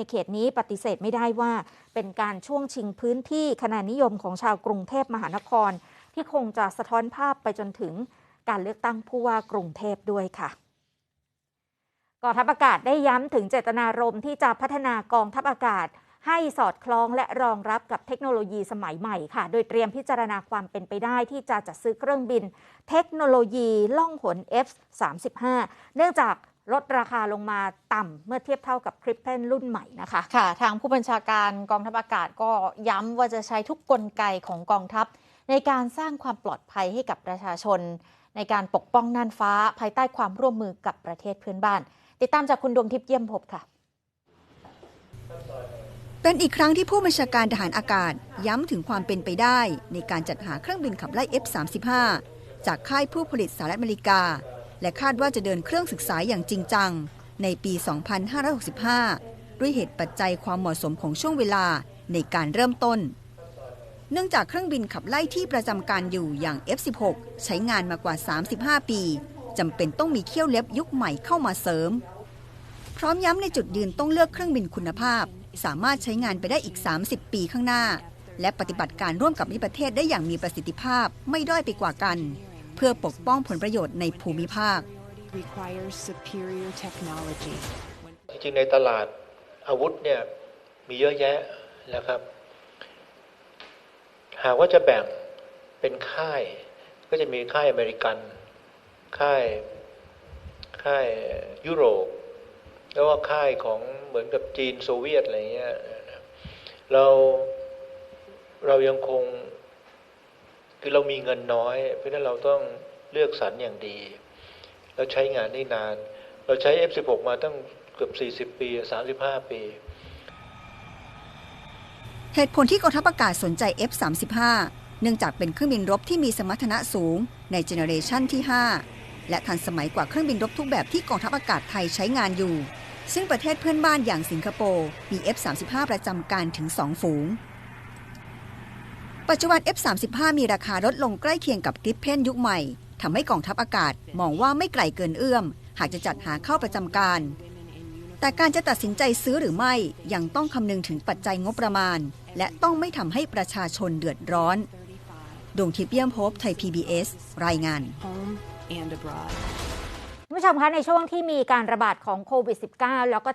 ในเขตนี้ปฏิเสธไม่ได้ว่าเป็นการช่วงชิงพื้นที่คะแนนนิยมของชาวกรุงเทพมหานคร ที่คงจะสะท้อนภาพไปจนถึงการเลือกตั้งผู้ว่ากรุงเทพด้วยค่ะกองทัพอากาศได้ย้ำถึงเจตนารมณ์ที่จะพัฒนากองทัพอากาศ ให้สอดคล้องและรองรับกับเทคโนโลยีสมัยใหม่ค่ะ โดยเตรียมพิจารณาความเป็นไปได้ที่จะจัดซื้อเครื่องบิน เทคโนโลยีล่องหน F35 เนื่องจาก ลดราคาลงมาต่ำเมื่อเทียบเท่ากับคริปเพนรุ่นใหม่นะคะค่ะ ทางผู้บัญชาการกองทัพอากาศก็ย้ำว่าจะใช้ทุกกลไกของกองทัพ ในการสร้างความปลอดภัยให้กับประชาชน ในการปกป้องน่านฟ้า ภายใต้ความร่วมมือกับประเทศเพื่อนบ้าน ติดตามจากคุณดวงทิพย์เยี่ยมภพค่ะเป็นอีกครั้งที่ผู้บัญชาการทหารอากาศ ย้ำถึงความเป็นไปได้ ในการจัดหาเครื่องบินขับไล่ F-35 จากค่ายผู้ผลิตสหรัฐอเมริกา และคาดว่าจะเดินเครื่องศึกษาอย่างจริงจัง ในปี 2565 ด้วยเหตุปัจจัยความเหมาะสมของช่วงเวลาในการเริ่มต้น เนื่องจากเครื่องบินขับไล่ที่ประจำการอยู่อย่าง F-16 ใช้งานมากว่า 35 ปีจำเป็นต้องมีเขี้ยวเล็บยุคใหม่เข้ามาเสริม พร้อมย้ำในจุดยืนต้องเลือกเครื่องบินคุณภาพ สามารถใช้งานไปได้อีก 30 ปีข้างหน้า และปฏิบัติการร่วมกับมิประเทศได้อย่างมีประสิทธิภาพไม่ด้อยไปกว่ากัน พื่อปกป้องผลประโยชน์ในภูมิภาค requires superior technology. จริงๆในตลาดอาวุธเนี่ยมีเยอะแยะนะครับ หากว่าจะแบ่งเป็นค่าย ก็จะมีค่ายอเมริกัน ค่ายค่ายยุโรป แล้วก็ค่ายของเหมือนกับจีนโซเวียตอะไรเงี้ยเราเรายังคง คือเรามีเงินน้อย เพราะนั้นเราต้องเลือกสรรอย่างดีแล้วใช้งานได้นาน เราใช้ F16 มาตั้งเกือบ 40 ปี 35 ปี เหตุผลที่กองทัพอากาศสนใจ F-35 เนื่องจากเป็นเครื่องบินรบที่มีสมรรถนะสูงในเจเนอเรชันที่ 5 และทันสมัยกว่าเครื่องบินรบทุกแบบที่กองทัพอากาศไทยใช้งานอยู่ ซึ่งประเทศเพื่อนบ้านอย่างสิงคโปร์มี F-35 ประจำการถึง 2 ฝูง ปัจจุบัน F-35 มีราคาลดลงใกล้เคียงกับกริปเพนยุคใหม่ทำให้กองทัพอากาศมองว่าไม่ไกลเกินเอื้อม หากจะจัดหาเข้าประจำการ แต่การจะตัดสินใจซื้อหรือไม่ ยังต้องคำนึงถึงปัจจัยงบประมาณ และต้องไม่ทำให้ประชาชนเดือดร้อนดวงทิพย์เยี่ยมภพไทย PBS รายงาน home and abroad. คุณผู้ชมคะในช่วงที่มีการระบาดของโควิด -19 แล้วก็